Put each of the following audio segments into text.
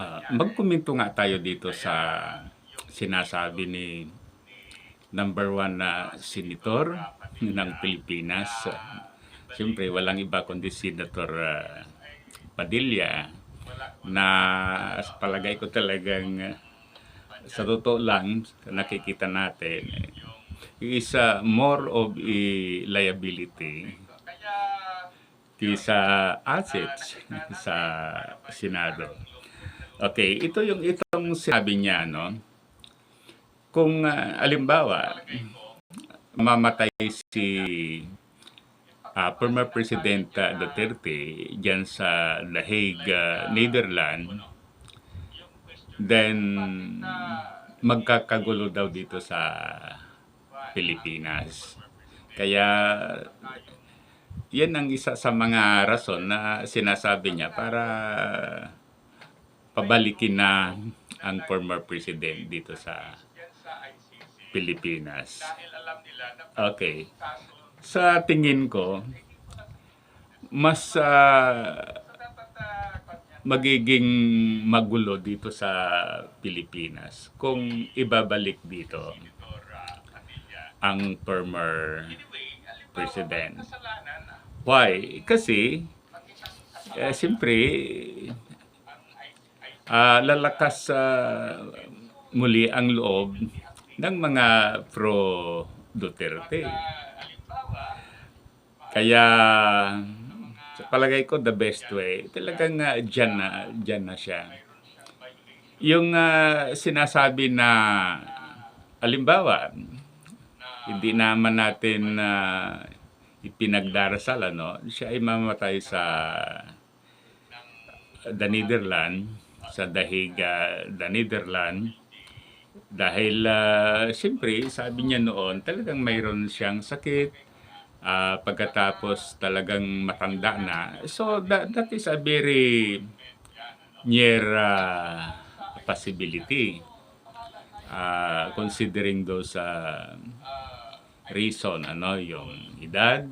Ah, magkomento nga tayo dito sa sinasabi ni number one na senator ng Pilipinas. Siyempre, walang iba kundi Senator ah, Padilla na palagay ko talagang sa totoo lang, nakikita natin, is ah, more of a liability kaysa assets sa Senado. Okay, ito yung itong sinabi niya, no? Kung ah, alimbawa, mamatay si ah, former President ah, Duterte dyan sa The Hague, ah, Netherlands, then magkakagulo daw dito sa Pilipinas. Kaya yan ang isa sa mga rason na sinasabi niya para pabalikin na ang former president dito sa Pilipinas. Okay. Sa tingin ko, mas ah, magiging magulo dito sa Pilipinas kung ibabalik dito ang former president. Why? Kasi, eh, siyempre, ah, lalakas sa muli ang loob ng mga pro Duterte. Kaya sa palagay ko the best way talagang uh, dyan na dyan na siya. Yung ah, sinasabi na alimbawa hindi naman natin na ipinagdarasal ano, siya ay mamatay sa the Netherlands, sa Dahig, ah, the Netherlands, dahil uh, siyempre, sabi niya noon, talagang mayroon siyang sakit, ah, pagkatapos talagang matanda na. So, that, that is a very near ah, possibility. Ah, considering those ah, reason, ano, yung edad,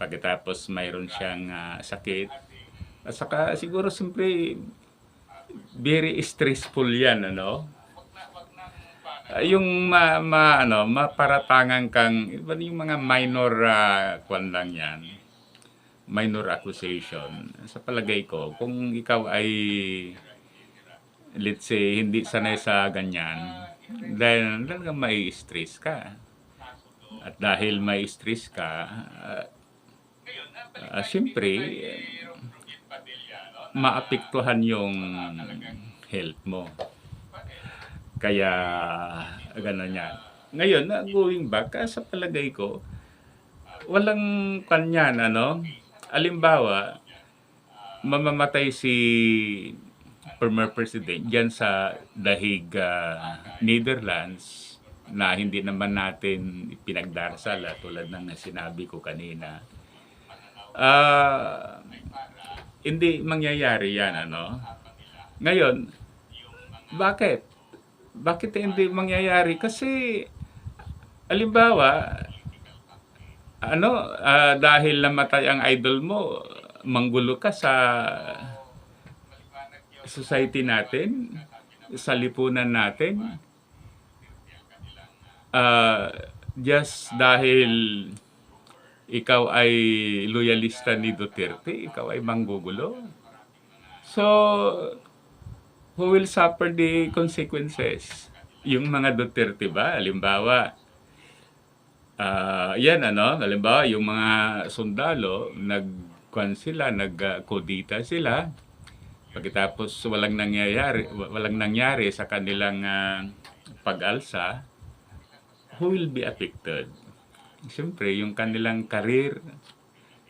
pagkatapos mayroon siyang ah, sakit, at saka siguro siyempre very stressful yan, ano, Ah, yung ma, ma ano, maparatangan kang yung mga minor uh, kwan lang yan. Minor accusation. Sa palagay ko, kung ikaw ay let's say hindi sanay sa ganyan, dahil talagang may stress ka. At dahil may stress ka, uh, uh, siyempre, maapektuhan yung health mo. Kaya, gano'n yan. Ngayon, na going back, ah, sa palagay ko, walang kanyan, ano? Alimbawa, mamamatay si former president dyan sa Dahig, ah, Netherlands, na hindi naman natin pinagdarasal, ah, tulad ng sinabi ko kanina. Ah, hindi mangyayari yan, ano? Ngayon, bakit? Bakit hindi mangyayari? Kasi, alimbawa, ano, ah, dahil namatay ang idol mo, manggulo ka sa society natin, sa lipunan natin. Ah, just dahil ikaw ay loyalista ni Duterte, ikaw ay manggugulo. So, who will suffer the consequences? Yung mga Duterte ba? Halimbawa, ah yan ano, halimbawa yung mga sundalo, nagkuhan sila, nagkodita sila, pagkatapos walang nangyayari, walang nangyari sa kanilang ah, pag-alsa, who will be affected? Siyempre, yung kanilang karir,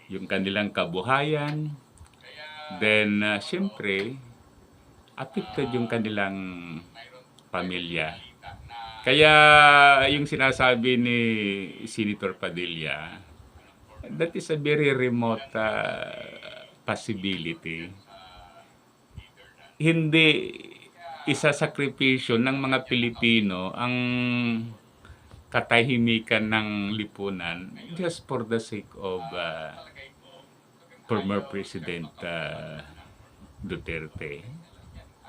yung kanilang kabuhayan, then uh, siyempre, affected yung kanilang pamilya. Kaya yung sinasabi ni Senator Padilla, that is a very remote uh, possibility. Hindi isa sakripisyo ng mga Pilipino ang katahimikan ng lipunan just for the sake of uh, former President uh, Duterte.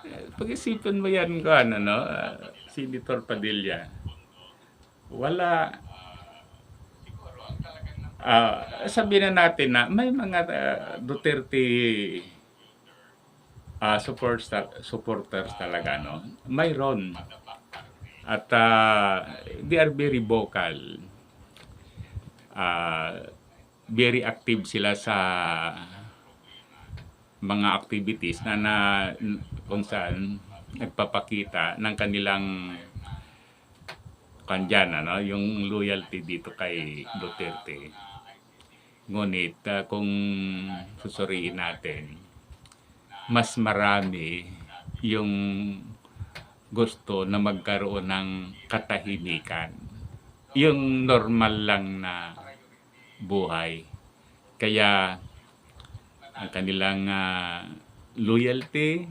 Eh, Pag-isipan mo yan ko, ano, no? ah, Senator Padilla. Wala. Ah, sabihin na natin na may mga ah, Duterte ah supporters, supporters talaga, no? Mayroon. At ah, they are very vocal. Ah, very active sila sa mga activities na, na kung saan nagpapakita ng kanilang kandyan, ano, yung loyalty dito kay Duterte. Ngunit ah, kung susuriin natin, mas marami yung gusto na magkaroon ng katahimikan. Yung normal lang na buhay. Kaya ang kanilang ah, loyalty,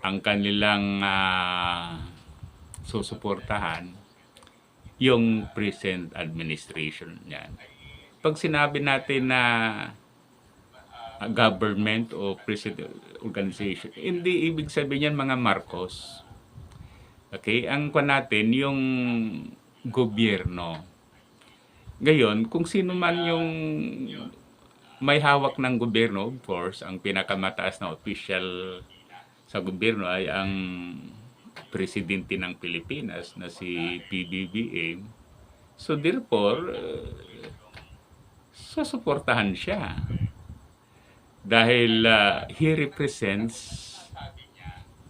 ang kanilang ah, susuportahan, yung present administration niyan. Pag sinabi natin na government o president organization, hindi ibig sabihin yan mga Marcos. Okay, ang kwa natin yung gobyerno. Ngayon, kung sino man yung may hawak ng gobyerno, of course, ang pinakamataas na official sa gobyerno ay ang presidente ng Pilipinas na si PBBM. So therefore, uh, susuportahan siya. Dahil uh, he represents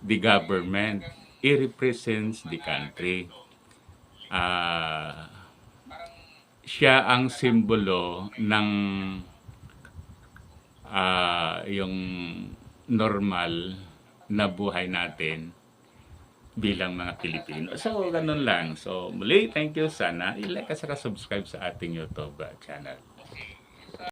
the government. He represents the country. Ah, siya ang simbolo ng ah, yung normal na buhay natin bilang mga Pilipino. So, ganun lang. So, muli, thank you. Sana i-like at saka subscribe sa ating YouTube uh, channel.